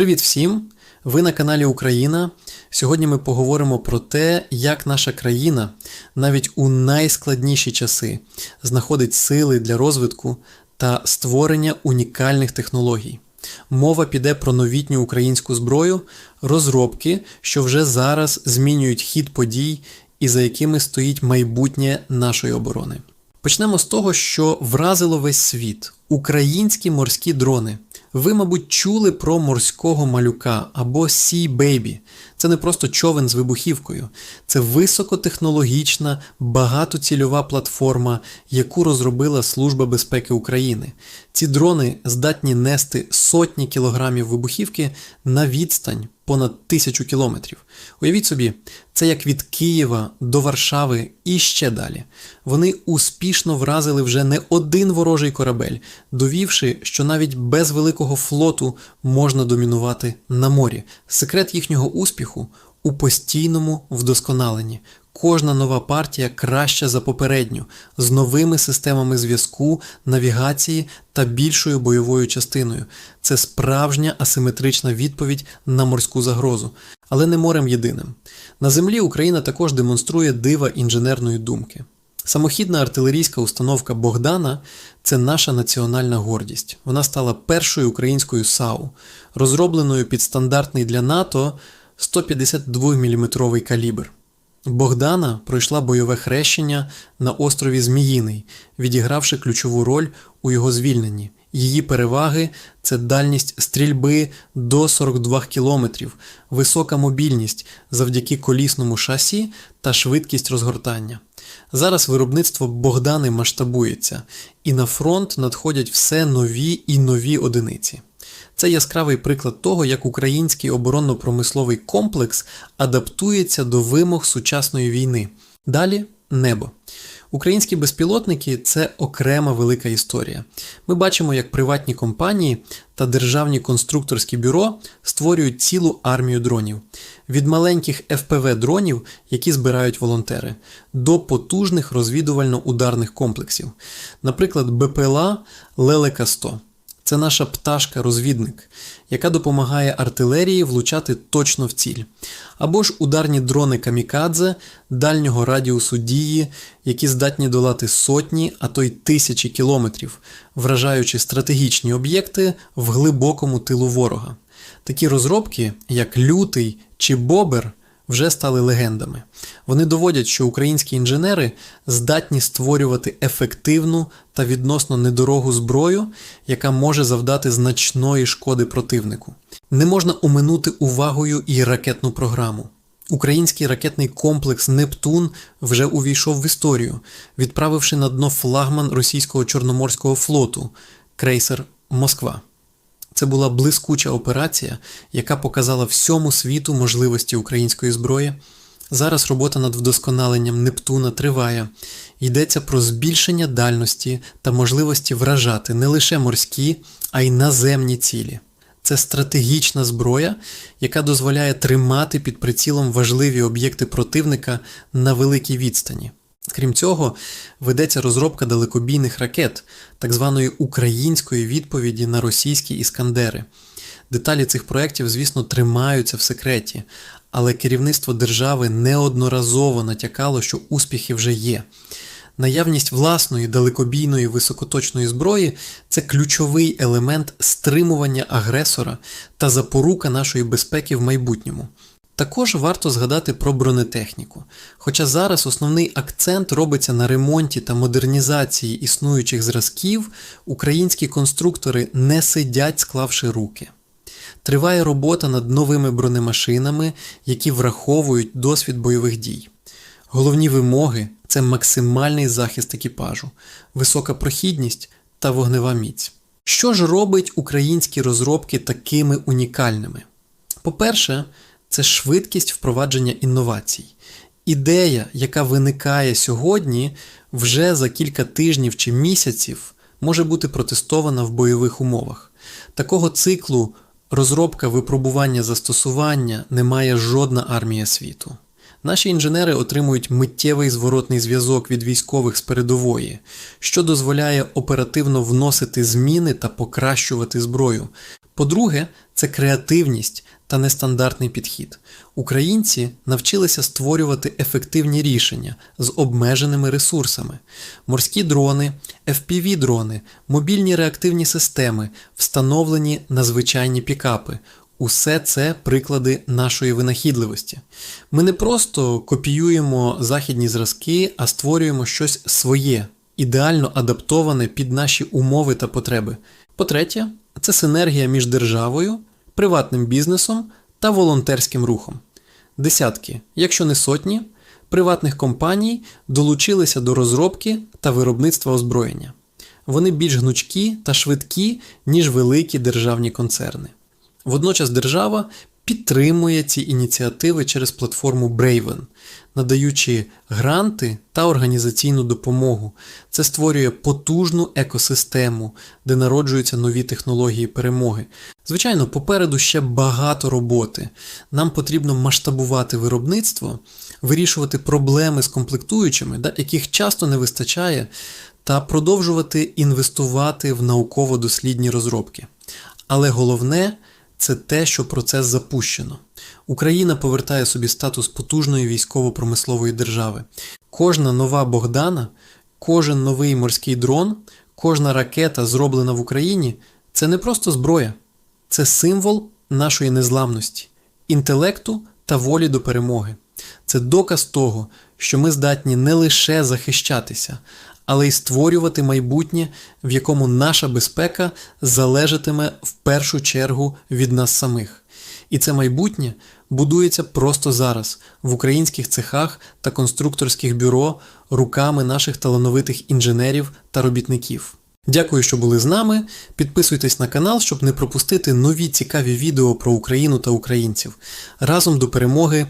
Привіт всім! Ви на каналі Україна. Сьогодні ми поговоримо про те, як наша країна навіть у найскладніші часи знаходить сили для розвитку та створення унікальних технологій. Мова піде про новітню українську зброю, розробки, що вже зараз змінюють хід подій і за якими стоїть майбутнє нашої оборони. Почнемо з того, що вразило весь світ українські морські дрони. Ви, мабуть, чули про морського малюка або Sea Baby. Це не просто човен з вибухівкою, це високотехнологічна, багатоцільова платформа, яку розробила Служба безпеки України. Ці дрони здатні нести сотні кілограмів вибухівки на відстань понад тисячу кілометрів. Уявіть собі, це як від Києва до Варшави і ще далі. Вони успішно вразили вже не один ворожий корабель, довівши, що навіть без великого флоту можна домінувати на морі. Секрет їхнього успіху у постійному вдосконаленні. Кожна нова партія краща за попередню, з новими системами зв'язку, навігації та більшою бойовою частиною. Це справжня асиметрична відповідь на морську загрозу. Але не морем єдиним. На землі Україна також демонструє дива інженерної думки. Самохідна артилерійська установка Богдана це наша національна гордість. Вона стала першою українською САУ, розробленою під стандартний для НАТО 152 мм калібр. Богдана пройшла бойове хрещення на острові Зміїний, відігравши ключову роль у його звільненні. Її переваги це дальність стрільби до 42 км, висока мобільність завдяки колісному шасі та швидкість розгортання. Зараз виробництво Богдани масштабується, і на фронт надходять все нові і нові одиниці. Це яскравий приклад того, як український оборонно-промисловий комплекс адаптується до вимог сучасної війни. Далі небо. Українські безпілотники це окрема велика історія. Ми бачимо, як приватні компанії та державні конструкторські бюро створюють цілу армію дронів від маленьких fpv дронів, які збирають волонтери, до потужних розвідувально-ударних комплексів, наприклад, БПЛА Лелека 100. Це наша пташка-розвідник, яка допомагає артилерії влучати точно в ціль. Або ж ударні дрони камікадзе дальнього радіусу дії, які здатні долати сотні, а то й тисячі кілометрів, вражаючи стратегічні об'єкти в глибокому тилу ворога. Такі розробки, як лютий чи бобер, вже стали легендами. Вони доводять, що українські інженери здатні створювати ефективну та відносно недорогу зброю, яка може завдати значної шкоди противнику. Не можна оминути увагою і ракетну програму. Український ракетний комплекс Нептун вже увійшов в історію, відправивши на дно флагман російського Чорноморського флоту крейсер Москва. Це була блискуча операція, яка показала всьому світу можливості української зброї. Зараз робота над вдосконаленням Нептуна триває. Йдеться про збільшення дальності та можливості вражати не лише морські, а й наземні цілі. Це стратегічна зброя, яка дозволяє тримати під прицілом важливі об'єкти противника на великій відстані. Крім цього, ведеться розробка далекобійних ракет, так званої української відповіді на російські іскандери. Деталі цих проєктів, звісно, тримаються в секреті, але керівництво держави неодноразово натякало, що успіхи вже є. Наявність власної далекобійної високоточної зброї це ключовий елемент стримування агресора та запорука нашої безпеки в майбутньому. Також варто згадати про бронетехніку. Хоча зараз основний акцент робиться на ремонті та модернізації існуючих зразків, українські конструктори не сидять, склавши руки. Триває робота над новими бронемашинами, які враховують досвід бойових дій. Головні вимоги це максимальний захист екіпажу, висока прохідність та вогнева міць. Що ж робить українські розробки такими унікальними? По-перше, це швидкість впровадження інновацій. Ідея, яка виникає сьогодні, вже за кілька тижнів чи місяців може бути протестована в бойових умовах. Такого циклу розробка випробування застосування не має жодна армія світу. Наші інженери отримують миттєвий зворотний зв'язок від військових з передової, що дозволяє оперативно вносити зміни та покращувати зброю. По-друге, це креативність та нестандартний підхід. Українці навчилися створювати ефективні рішення з обмеженими ресурсами. Морські дрони, FPV-дрони, мобільні реактивні системи, встановлені на звичайні пікапи. Усе це приклади нашої винахідливості. Ми не просто копіюємо західні зразки, а створюємо щось своє, ідеально адаптоване під наші умови та потреби. По-третє, це синергія між державою, приватним бізнесом та волонтерським рухом. Десятки, якщо не сотні, приватних компаній долучилися до розробки та виробництва озброєння. Вони більш гнучкі та швидкі, ніж великі державні концерни. Водночас держава підтримує ці ініціативи через платформу Braven, надаючи гранти та організаційну допомогу. Це створює потужну екосистему, де народжуються нові технології перемоги. Звичайно, попереду ще багато роботи. Нам потрібно масштабувати виробництво, вирішувати проблеми з комплектуючими, яких часто не вистачає, та продовжувати інвестувати в науково-дослідні розробки. Але головне це те, що процес запущено. Україна повертає собі статус потужної військово-промислової держави. Кожна нова Богдана, кожен новий морський дрон, кожна ракета, зроблена в Україні, це не просто зброя, це символ нашої незламності, інтелекту та волі до перемоги. Це доказ того, що ми здатні не лише захищатися, але й створювати майбутнє, в якому наша безпека залежатиме в першу чергу від нас самих. І це майбутнє будується просто зараз в українських цехах та конструкторських бюро руками наших талановитих інженерів та робітників. Дякую, що були з нами. Підписуйтесь на канал, щоб не пропустити нові цікаві відео про Україну та українців. Разом до перемоги